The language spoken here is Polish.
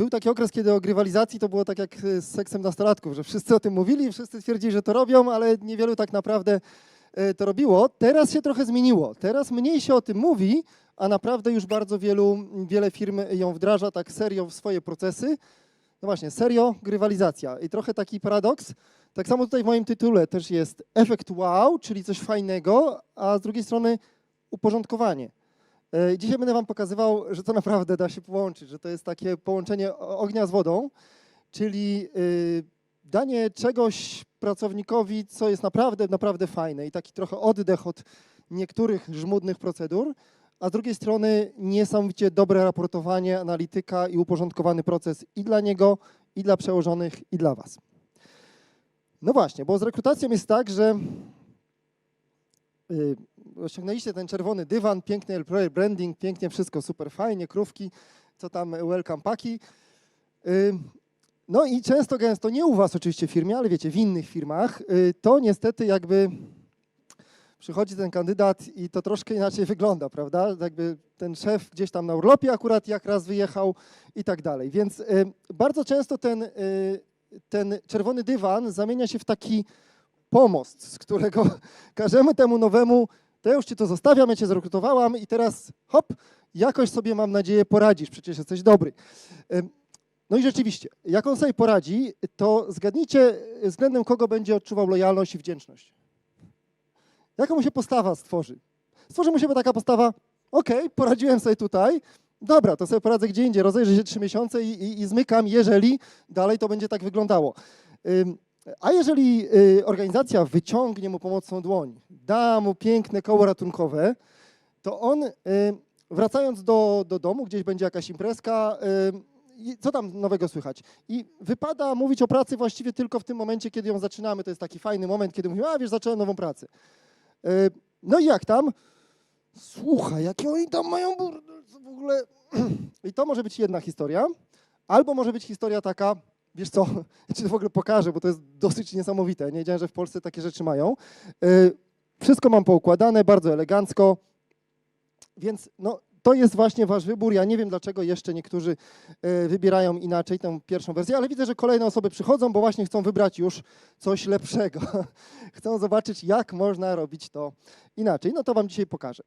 był taki okres, kiedy o grywalizacji to było tak jak z seksem nastolatków, że wszyscy o tym mówili, wszyscy twierdzili, że to robią, ale niewielu tak naprawdę e, to robiło. Teraz się trochę zmieniło. Teraz mniej się o tym mówi, a naprawdę już bardzo wielu, wiele firm ją wdraża tak serio w swoje procesy. No właśnie, serio, grywalizacja. I trochę taki paradoks. Tak samo tutaj w moim tytule też jest efekt wow, czyli coś fajnego, a z drugiej strony uporządkowanie. E, Dzisiaj będę Wam pokazywał, że to naprawdę da się połączyć, że to jest takie połączenie ognia z wodą, czyli y, danie czegoś pracownikowi, co jest naprawdę, naprawdę fajne i taki trochę oddech od niektórych żmudnych procedur, a z drugiej strony niesamowicie dobre raportowanie, analityka i uporządkowany proces i dla niego, i dla przełożonych, i dla Was. No właśnie, bo z rekrutacją jest tak, że y, osiągnęliście ten czerwony dywan, piękny employer branding, pięknie wszystko, super fajnie, krówki, co tam, welcome paki. No i często, gęsto, nie u Was oczywiście w firmie, ale wiecie, w innych firmach, y, to niestety jakby przychodzi ten kandydat i to troszkę inaczej wygląda, prawda? Jakby ten szef gdzieś tam na urlopie akurat jak raz wyjechał i tak dalej. Więc y, bardzo często ten, y, ten czerwony dywan zamienia się w taki pomost, z którego każdemu temu nowemu, to ja już Cię to zostawiam, ja Cię zrekrutowałam i teraz hop, jakoś sobie mam nadzieję poradzisz, przecież jesteś dobry. No i rzeczywiście, jak on sobie poradzi, to zgadnijcie względem kogo będzie odczuwał lojalność i wdzięczność. Jaka mu się postawa stworzy? Stworzy mu się taka postawa, okej, poradziłem sobie tutaj, dobra, to sobie poradzę gdzie indziej, rozejrzę się trzy miesiące i, i, i zmykam, jeżeli dalej to będzie tak wyglądało. A jeżeli y, organizacja wyciągnie mu pomocną dłoń, da mu piękne koło ratunkowe, to on y, wracając do, do domu, gdzieś będzie jakaś imprezka, y, co tam nowego słychać? I wypada mówić o pracy właściwie tylko w tym momencie, kiedy ją zaczynamy. To jest taki fajny moment, kiedy mówimy, a wiesz, zacząłem nową pracę. Y, no i jak tam? Słuchaj, jakie oni tam mają burdel, w ogóle... I to może być jedna historia, albo może być historia taka, wiesz co, ja ci to w ogóle pokażę, bo to jest dosyć niesamowite. Nie wiedziałem, że w Polsce takie rzeczy mają. Wszystko mam poukładane, bardzo elegancko, więc no, to jest właśnie wasz wybór. Ja nie wiem, dlaczego jeszcze niektórzy y, wybierają inaczej tę pierwszą wersję, ale widzę, że kolejne osoby przychodzą, bo właśnie chcą wybrać już coś lepszego. chcą zobaczyć, jak można robić to inaczej. No to wam dzisiaj pokażę.